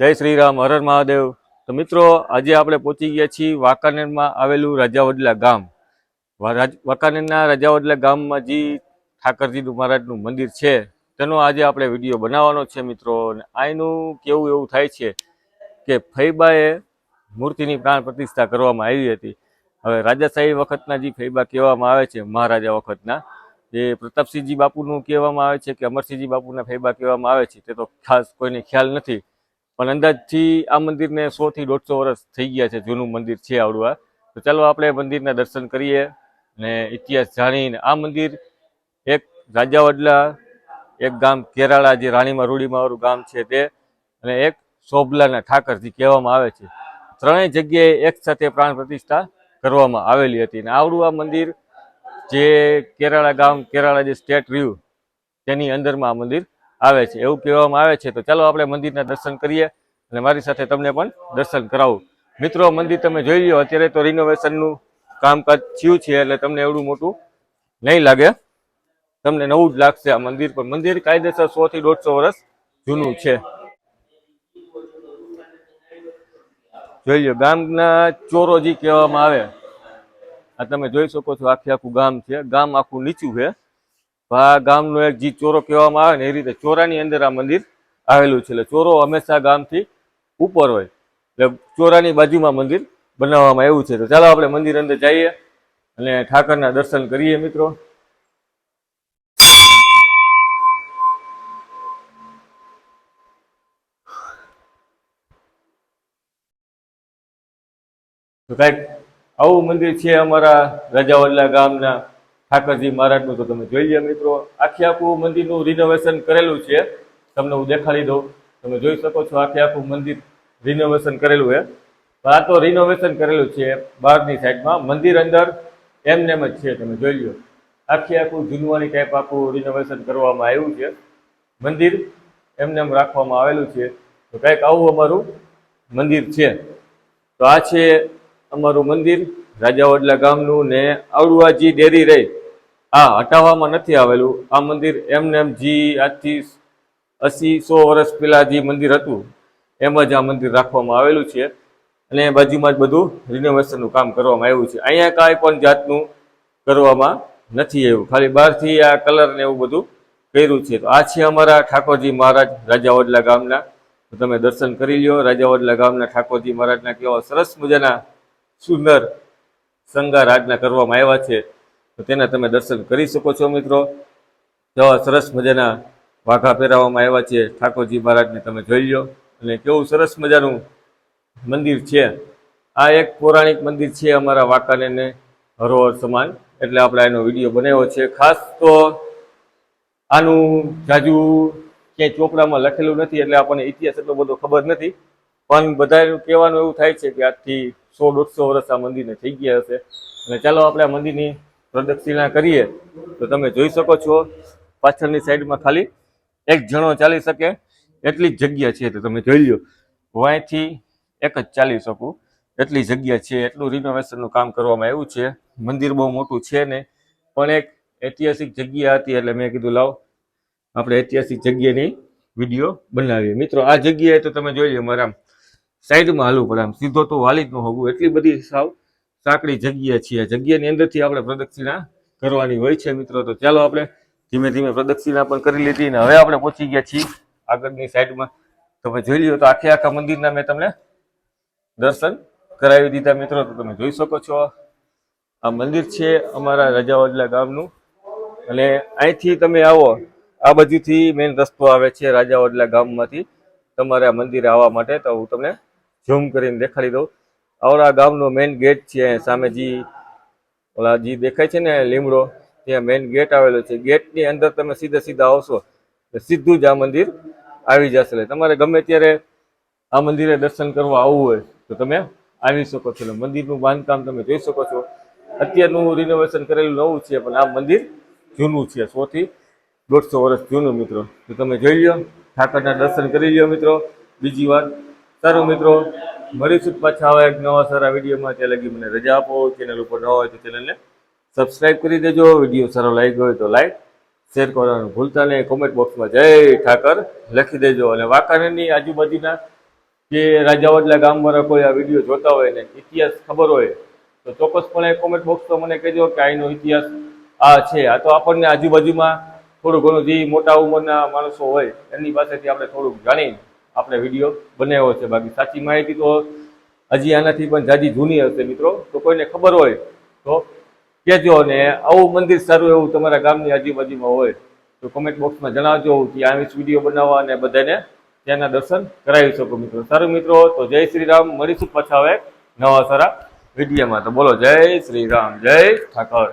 જય શ્રી રામ, હર હર મહાદેવ. તો મિત્રો, આજે આપણે પહોંચી ગયા છીએ વાંકાનેરમાં આવેલું રાજાવડલા ગામ. વાંકાનેરના રાજાવડલા ગામમાં જે ઠાકરજીનું મહારાજનું મંદિર છે. તેનો આજે આપણે વીડિયો બનાવવાનો છે મિત્રો. અને આનું કેવું એવું થાય છે કે ફૈબાએ મૂર્તિની પ્રાણ પ્રતિષ્ઠા કરવામાં આવી હતી. હવે રાજાશાહી વખતના જે ફૈબા કહેવામાં આવે છે, મહારાજા વખતના. જે પ્રતાપસિંહજી બાપુનું કહેવામાં આવે છે કે અમરસિંહજી બાપુના ફૈબા કહેવામાં આવે છે. તે તો ખાસ કોઈને ખ્યાલ નથી. પણ અંદાજથી આ મંદિરને સોથી દોઢસો વર્ષ થઈ ગયા છે, જૂનું મંદિર છે આવડું આ તો ચાલો આપણે મંદિરના દર્શન કરીએ અને ઇતિહાસ જાણીને આ મંદિર એક રાજાવડલા, એક ગામ કેરાળા જે રાણીમાં રૂડીમાં ગામ છે તે અને એક સોબલાના ઠાકર જે કહેવામાં આવે છે. ત્રણેય જગ્યાએ એક સાથે પ્રાણ પ્રતિષ્ઠા કરવામાં આવેલી હતી અને આવડું આ મંદિર જે કેરાળા ગામ, કેરાળા જે સ્ટેટ રહ્યું, તેની અંદરમાં આ મંદિર આવે છે, એવું કહેવામાં આવે છે. તો ચાલો આપણે મંદિરના દર્શન કરીએ અને મારી સાથે તમને પણ દર્શન કરાવું. મિત્રો, મંદિર તમે જોઈ લો અત્યારે તો રિનોવેશનનું કામકાજ થયું છે એટલે તમને એવડું મોટું નહીં લાગે. તમને નવું જ લાગશે આ મંદિર પણ. મંદિર કાયદેસર સો થી દોઢસો વર્ષ જૂનું છે. જોઈ લો ગામના ચોરોજી કહેવામાં આવે, આ તમે જોઈ શકો છો આખે આખું ગામ છે. ગામ આખું નીચું છે. ગામનો એક જે ચોરો કહેવામાં આવે ને એ રીતે ચોરાની અંદર આ મંદિર આવેલું છે. એટલે ચોરો હંમેશા ગામથી ઉપર હોય. એટલે ચોરાની બાજુમાં મંદિર બનાવવામાં આવ્યું છે. તો ચાલો આપણે મંદિર અંદર જઈએ અને ઠાકરના દર્શન કરીએ મિત્રો. તો કાંઈક આવું મંદિર છે અમારા રાજાવલ્લા ગામના. ઠાકરજી મહારાજનું તો તમે જોઈ લો મિત્રો. આખી આખું મંદિરનું રિનોવેશન કરેલું છે. તમને હું દેખાડી દઉં. તમે જોઈ શકો છો આખે આખું મંદિર રિનોવેશન કરેલું છે. આ તો રિનોવેશન કરેલું છે બહારની સાઈડમાં. મંદિર અંદર એમને એમ જ છે, તમે જોઈ લો. આખી આખું જૂનવાની ટાઈપ આખું રિનોવેશન કરવામાં આવ્યું છે. મંદિર એમને એમ રાખવામાં આવેલું છે. તો કંઈક આવું અમારું મંદિર છે. તો આ છે અમારું મંદિર. રાજાવડલા ગામનું ને અવડુઆજી ડેરી રહી. આ હટાવવામાં નથી આવેલું. આ મંદિર એમને એમ જી આજથી અસી સો વર્ષ પહેલાં જે મંદિર હતું, એમ જ આ મંદિર રાખવામાં આવેલું છે. અને બાજુમાં જ બધું રિનોવેશનનું કામ કરવામાં આવ્યું છે. અહીંયા કાંઈ પણ જાતનું કરવામાં નથી આવ્યું. ખાલી બહારથી આ કલર ને એવું બધું કર્યું છે. તો આ છે અમારા ઠાકોરજી મહારાજ રાજાવડલા ગામના. તમે દર્શન કરી લ્યો. રાજાવડલા ગામના ઠાકોરજી મહારાજના કેવા સરસ મજાના સુંદર શણગાર આજના કરવામાં આવ્યા છે. તો તેના તમે દર્શન કરી શકો છો મિત્રો. જેવા સરસ મજાના વાઘા પહેરાવવામાં આવ્યા છે. ઠાકોરજી મહારાજને તમે જોઈ લો અને કેવું સરસ મજાનું મંદિર છે. આ એક પૌરાણિક મંદિર છે અમારા વાંકાનેરને હરોહર સમાન. એટલે આપણે એનો વીડિયો બનાવ્યો છે. ખાસ તો આનું જાજુ ક્યાંય ચોપડામાં લખેલું નથી, એટલે આપણને ઇતિહાસ એટલો બધો ખબર નથી. પણ બધા કહેવાનું એવું થાય છે કે આજથી સો દોઢસો વર્ષ આ મંદિરને થઈ ગયા હશે. અને ચાલો આપણે આ મંદિરની પ્રદક્ષિણા કરીએ, તો તમે જોઈ શકો છો, પાછળની સાઈડમાં ખાલી એક જણો ચાલી શકે, એટલી જ જગ્યા છે, તો તમે જોઈ લો અહીંથી એક જ ચાલી શકું, એટલી જગ્યા છે, એટલું રિનોવેશનનું કામ કરવામાં આવ્યું છે. મંદિર બહુ મોટું છે ને, પણ એક ઐતિહાસિક જગ્યા હતી, એટલે મેં કીધું, લાવ, આપણે ઐતિહાસિક જગ્યાની વીડિયો બનાવીએ. મિત્રો, આ જગ્યાએ તો તમે જોઈ લો મારા સાઈડમાં હાલવું પડે, આમ સીધો તો વાલી જ ન હોવું, એટલી બધી સાવ સાંકડી જગ્યા છીએ. જગ્યાની અંદરથી આપણે પ્રદક્ષિણા કરવાની હોય છે મિત્રો. તો ચાલો આપણે ધીમે ધીમે પ્રદક્ષિણા પણ કરી લીધી અને હવે આપણે પહોંચી ગયા છીએ આગળની સાઈડમાં. તમે જોઈ લ્યો તો આખે આખા મંદિરના મેં તમને દર્શન કરાવી દીધા મિત્રો. તો તમે જોઈ શકો છો આ મંદિર છે અમારા રાજાવડલા ગામનું. અને અહીંથી તમે આવો, આ બાજુથી મેઇન રસ્તો આવે છે રાજાવાડલા ગામમાંથી. તમારે આ મંદિરે આવવા માટે તો હું તમને ઝૂમ કરીને દેખાડી દઉં. આવડા ગામનો મેઇન ગેટ છે, સામે જે, ઓલા જે દેખાય છે ને, લીમડો, ત્યાં મેઇન ગેટ આવેલો છે. ગેટની અંદર તમે સીધા સીધા આવશો, તો સીધું જ આ મંદિર આવી જશે એટલે તમારે ગમે ત્યારે આ મંદિરે દર્શન કરવા આવવું હોય, તો તમે આવી શકો છો મંદિરનું બાંધકામ તમે જોઈ શકો છો. અત્યારનું રિનોવેશન કરેલું નવું છે, પણ આ મંદિર જૂનું છે સોથી દોઢસો વર્ષ જૂનું મિત્રો. તો તમે જોઈ લો ઠાકરના દર્શન કરી લ્યો મિત્રો. બીજી વાર સારું મિત્રો મળીશું પાછા આવા એક નવા સારા વિડીયોમાં. ત્યાં લગી મને રજા આપો ચેનલ ઉપર ન હોય તો ચેનલને સબસ્ક્રાઇબ કરી દેજો. વીડિયો સારો લાગ્યો હોય તો લાઈક શેર કરવાનું ભૂલતા નહીં. કોમેન્ટ બોક્સમાં જય ઠાકર લખી દેજો. અને વાંકાનેરની આજુબાજુના જે રાજાવડલા ગામવાળા કોઈ આ વીડિયો જોતા હોય ને ઇતિહાસ ખબર હોય, તો ચોક્કસપણે કોમેન્ટ બોક્સમાં મને કહેજો કે આનો ઇતિહાસ આ છે. આ તો આપણને આજુબાજુમાં થોડું ઘણું જે મોટા ઉંમરના માણસો હોય, એમની પાસેથી આપણે થોડુંક જાણી આપણે વીડિયો બનાવ્યો છે. બાકી સાચી માહિતી તો હજી આનાથી પણ જાજી જૂની હશે મિત્રો. તો કોઈને ખબર હોય તો કહેજો ને આવું મંદિર સારું એવું તમારા ગામની આજુબાજુમાં હોય તો કોમેન્ટ બોક્સમાં જણાવજો કે આ વીડિયો બનાવવા અને બધાને ત્યાંના દર્શન કરાવી શકો મિત્રો. સારું મિત્રો, તો જય શ્રી રામ. મળીશું પાછા હવે નવા સારા વિડીયોમાં. તો બોલો જય શ્રી રામ. જય ઠાકર.